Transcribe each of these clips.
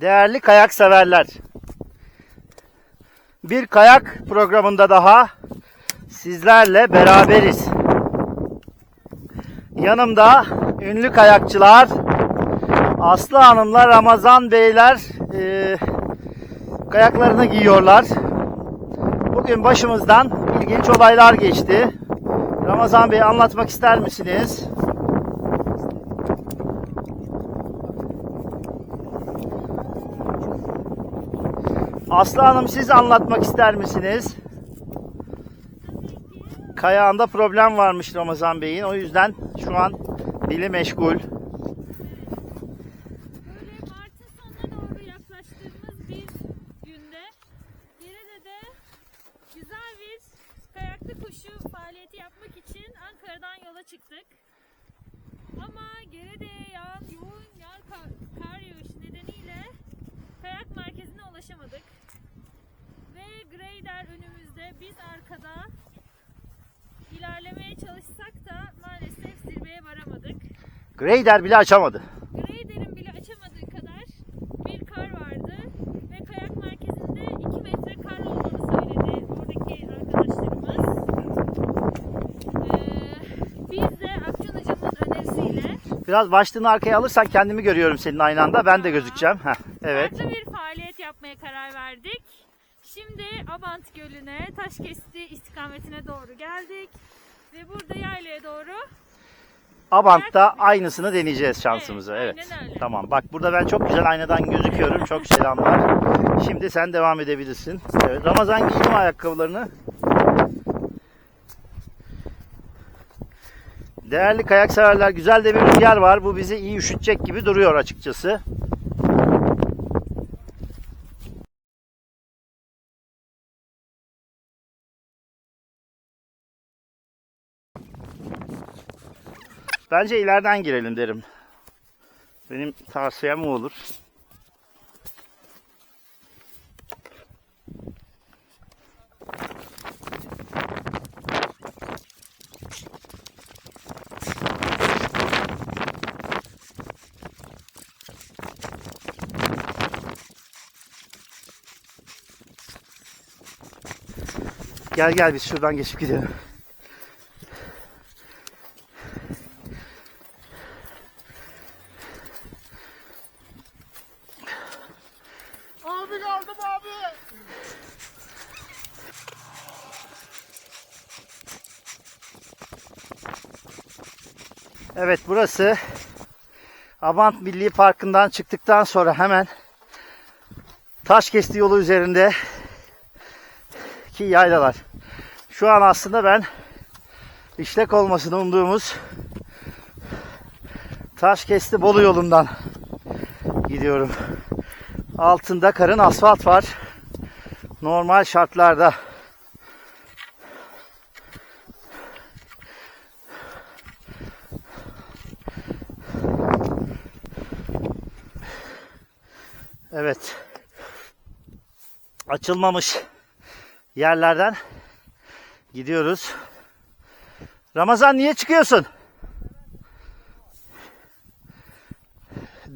Değerli kayak severler. Bir kayak programında daha sizlerle beraberiz. Yanımda ünlü kayakçılar Aslı Hanımlar, Ramazan Beyler e, kayaklarını giyiyorlar. Bugün başımızdan ilginç olaylar geçti. Ramazan Bey anlatmak ister misiniz? Aslı Hanım siz anlatmak ister misiniz? Kayağında problem varmış Ramazan Bey'in. O yüzden şu an dili meşgul. Grader bile açamadı. Grader'in bile açamadığı kadar bir kar vardı ve kayak merkezinde 2 metre kar olduğunu söyledi oradaki arkadaşlarımız. Ee, biz de Akçın hocamın önerisiyle Biraz başlığını arkaya alırsan kendimi görüyorum senin aynı anda. Ben de gözükeceğim. Heh, evet. farklı bir faaliyet yapmaya karar verdik. Şimdi Abant Gölü'ne, Taşkesti istikametine doğru geldik. Ve burada yaylaya doğru Abant'ta aynısını deneyeceğiz şansımızı. Evet, Evet. Tamam. Bak burada ben çok güzel aynadan gözüküyorum. Çok selamlar. Şimdi sen devam edebilirsin. Evet. Ramazan giydim ayakkabılarını. Değerli kayak severler, güzel de bir rüzgar var. Bu bizi iyi üşütecek gibi duruyor açıkçası. Bence ileriden girelim derim. Benim tavsiyem olur. Gel gel biz şuradan geçip gidelim. Burası Abant Milli Parkı'ndan çıktıktan sonra hemen Taşkesti yolu üzerinde ki yaylalar. Şu an aslında ben işlek olmasını umduğumuz Taşkesti Bolu yolundan gidiyorum. Altında karın asfalt var. Normal şartlarda. Evet. Açılmamış yerlerden gidiyoruz. Ramazan niye çıkıyorsun?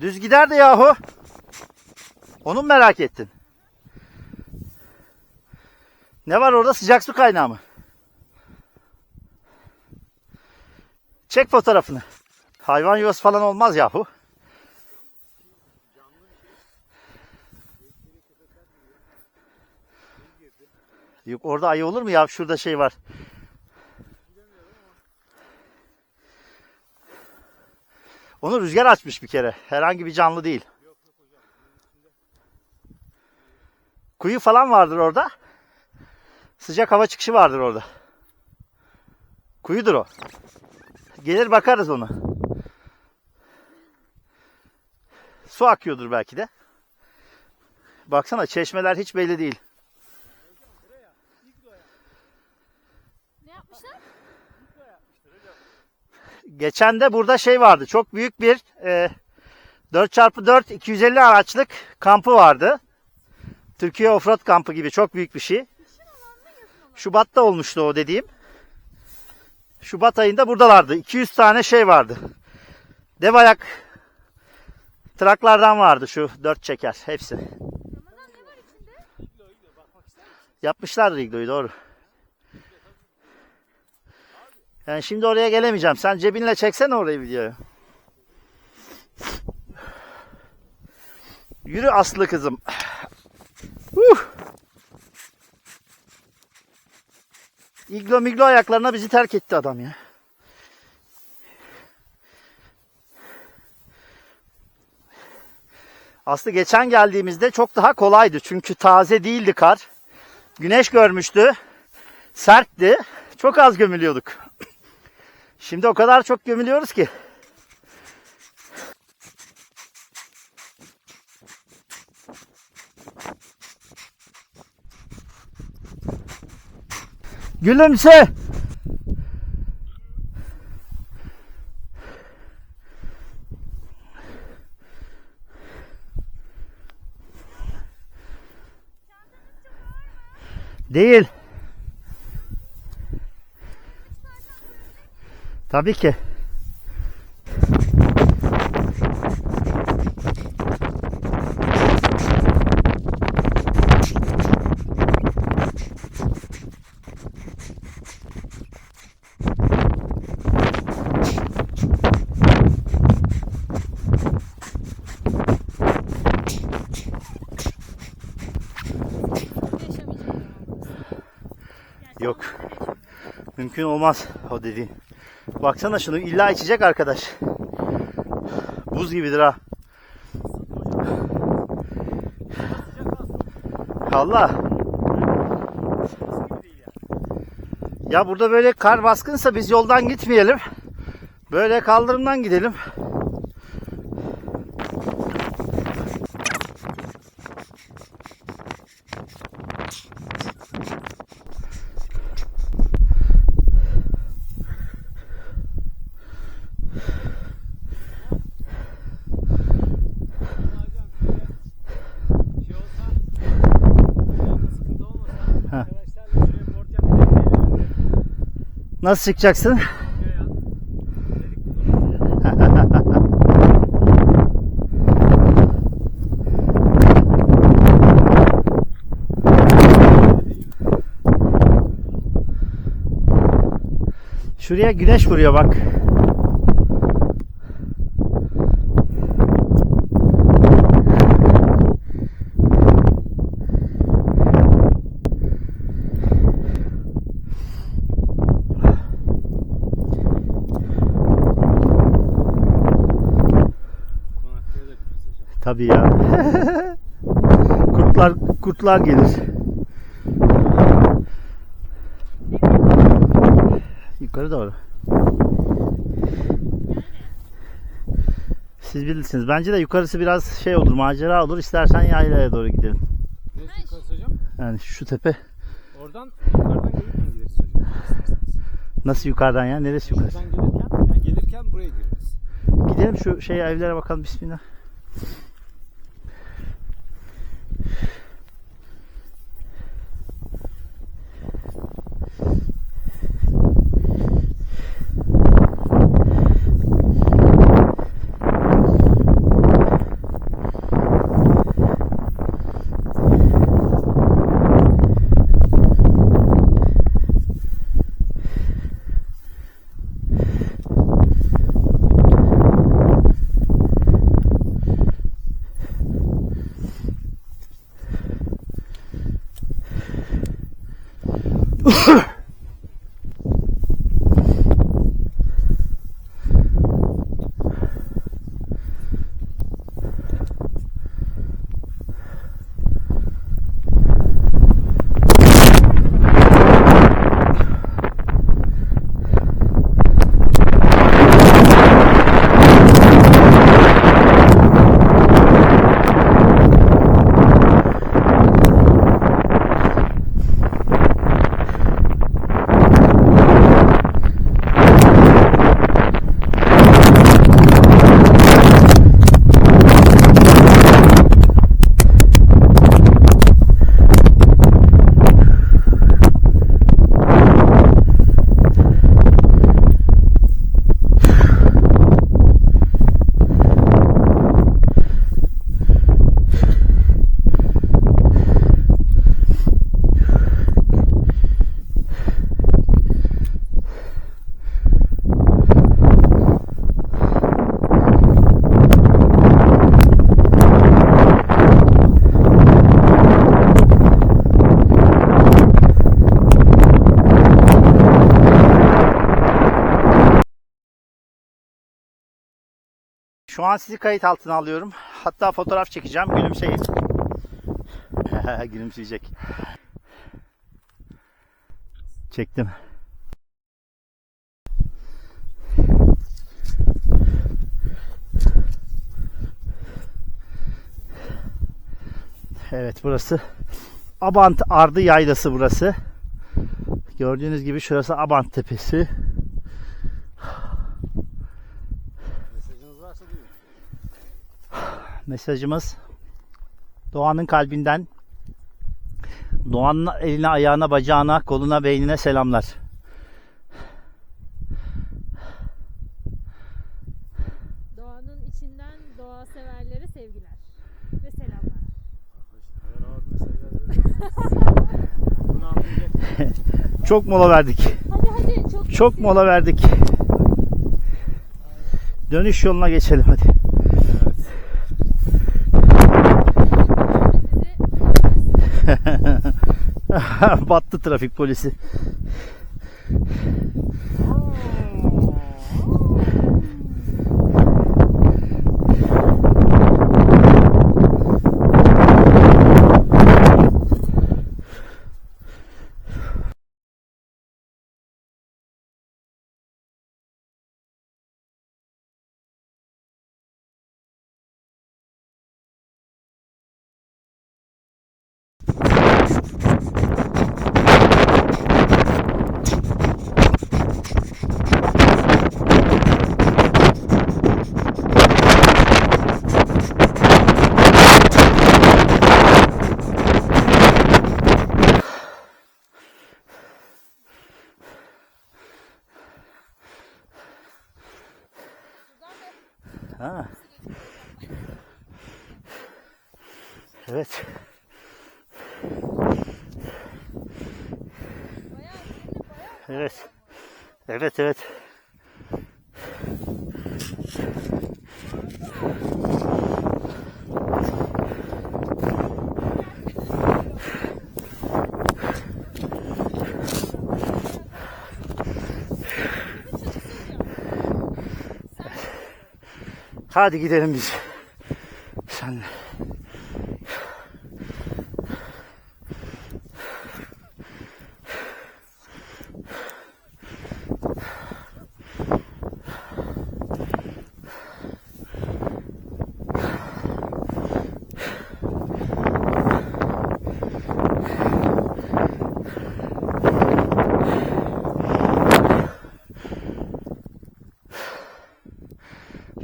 Düz gider de yahu. Onu mu merak ettin? Ne var orada sıcak su kaynağı mı? Çek fotoğrafını. Hayvan yuvası falan olmaz yahu. Yok orada ayı olur mu ya? Şurada şey var. Onu rüzgar açmış bir kere. Herhangi bir canlı değil. Kuyu falan vardır orada. Sıcak hava çıkışı vardır orada. Kuyudur o. Gelir bakarız ona. Su akıyordur belki de. Baksana çeşmeler hiç belli değil. Geçen de burada şey vardı. Çok büyük bir e, 4x4 250 araçlık kampı vardı. Türkiye Offroad kampı gibi çok büyük bir şey. Şubat'ta olmuştu o dediğim. Şubat ayında buradalardı. 200 tane şey vardı. Dev ayak Traklardan vardı şu dört çeker hepsi. Ramazan ne var içinde? Yapmışlardır igloyu doğru. Yani şimdi oraya gelemeyeceğim. Sen cebinle çeksene orayı videoyu. Yürü aslı kızım. Uh! İglo miglo ayaklarına bizi terk etti adam ya. Aslı geçen geldiğimizde çok daha kolaydı. Çünkü taze değildi kar. Güneş görmüştü. Sertti. Çok az gömülüyorduk. Şimdi o kadar çok gömülüyoruz ki. Gülümse. Değil. Tabii ki. Yok. Mümkün olmaz o dediğin. Baksana şunu illa içecek arkadaş. Buz gibidir ha. Allah. Ya burada böyle kar baskınsa biz yoldan gitmeyelim. Böyle kaldırımdan gidelim. Şey olsa, sıkıntı olmasa, Ha. arkadaşlarla şuraya board yapmaya gelelim. Nasıl çıkacaksın? Şuraya. Güneş vuruyor bak. Konaklaya da biliriz hocam. Tabii ya. kurtlar kurtlar gelir. Yukarı doğru. Siz bilirsiniz. Bence de yukarısı biraz şey olur, macera olur. İstersen yaylaya doğru gidelim. Neresi yukarısı hocam? Yani şu tepe Oradan yukarıdan gelirken gideriz hocam. nasıl yukarıdan ya? Neresi yukarısı? Şuradan gelirken, yani gelirken buraya gireriz. Gidelim şu şey evlere bakalım. Bismillah. Şu an sizi kayıt altına alıyorum. Hatta fotoğraf çekeceğim. Gülümseyin. Gülümseyecek. Çektim. Evet burası Abant Ardı Yaylası burası. Gördüğünüz gibi şurası Abant Tepesi. Mesajımız Doğan'ın kalbinden Doğan'ın eline, ayağına, bacağına, koluna, beynine selamlar. Doğanın içinden doğa severlere sevgiler ve selamlar. Çok mola verdik. Hadi hadi çok Çok mola verdik. Dönüş yoluna geçelim hadi. bizi Battı trafik polisi. Ha. Evet. Evet. Evet evet. Hadi gidelim biz.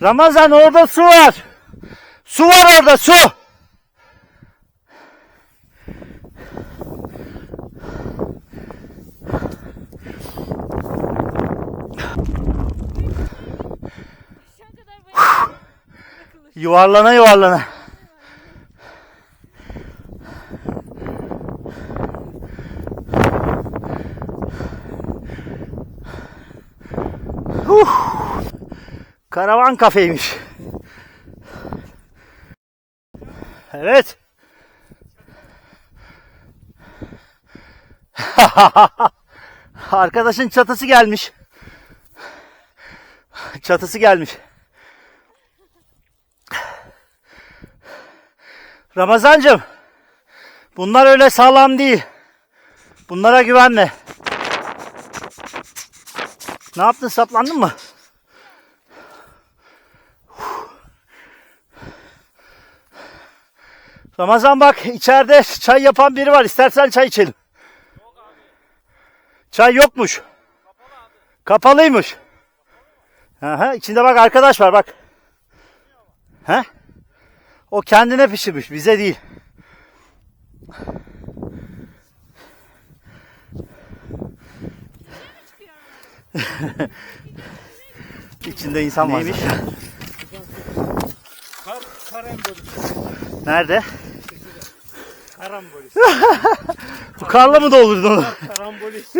Ramazan orada su var. Su var orada su. Yuvarlana yuvarlana. Karavan kafeymiş. Evet. Arkadaşın çatısı gelmiş. Çatısı gelmiş. Ramazancım. Bunlar öyle sağlam değil. Bunlara güvenme. Ne yaptın saplandın mı? Ramazan bak içeride çay yapan biri var. İstersen çay içelim. Çay yokmuş. Kapalıymış. Aha, içinde bak arkadaş var bak. He? O kendine pişirmiş, bize değil. İçinde insan var. Neymiş? Kar, karambolis. Nerede? Karambolis. Bu karla mı doldurdun onu? Karambolis.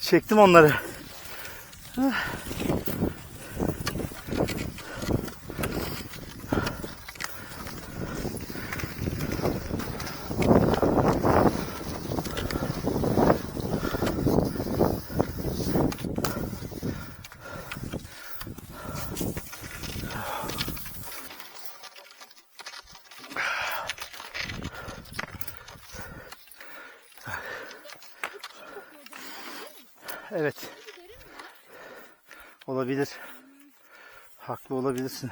Çektim onları. Olabilir. Haklı olabilirsin.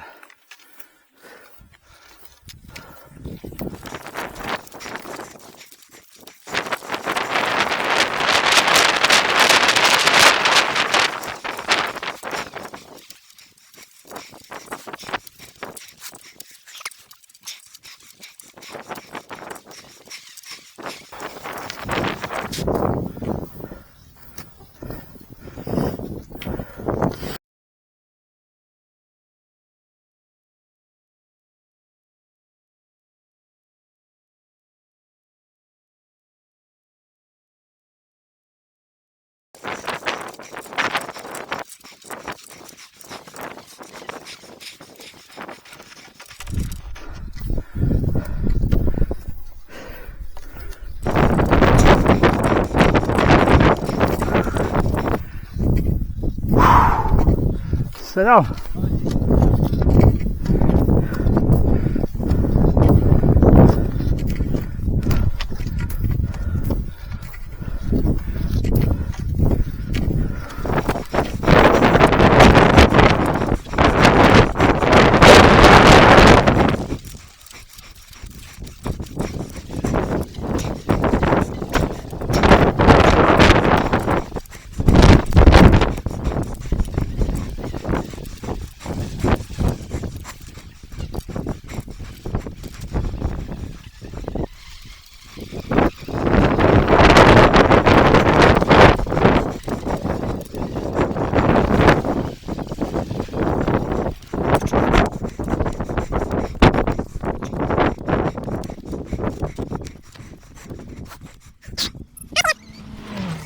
Rồi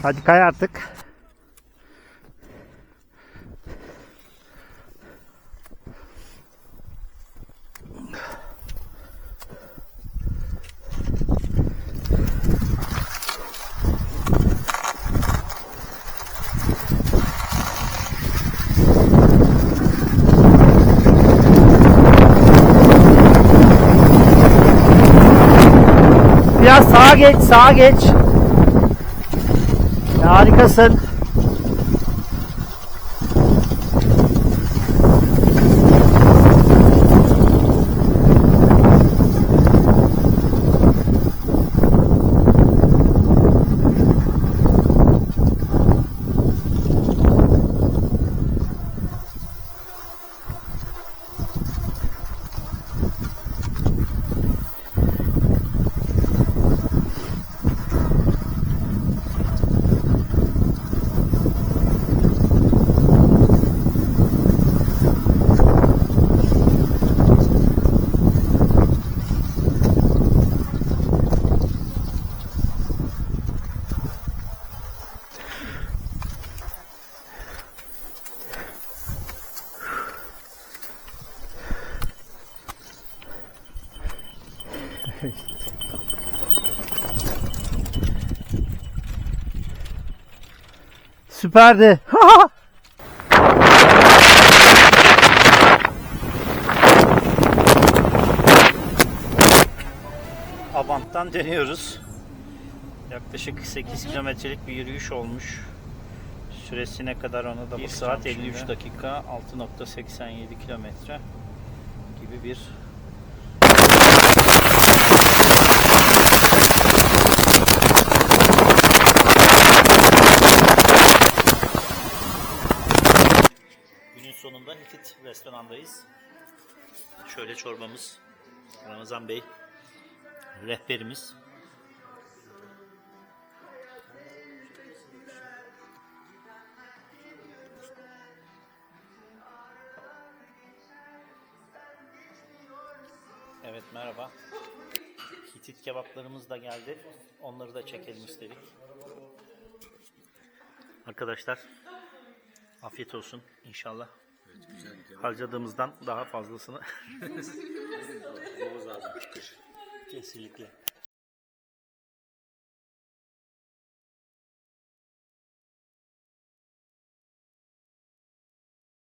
Hadi kay artık. Biraz sağa geç, sağa geç. Harikasın. Süperdi. Abant'tan dönüyoruz. Yaklaşık 8 kilometrelik bir yürüyüş olmuş. Süresi ne kadar ona da 1 saat 53 dakika 6.87 kilometre gibi bir sonunda Hitit restorandayız. Şöyle çorbamız. Ramazan Bey rehberimiz. Evet merhaba. Hitit kebaplarımız da geldi. Onları da çekelim istedik. Arkadaşlar afiyet olsun inşallah. Harcadığımızdan daha fazlasını. Kesinlikle.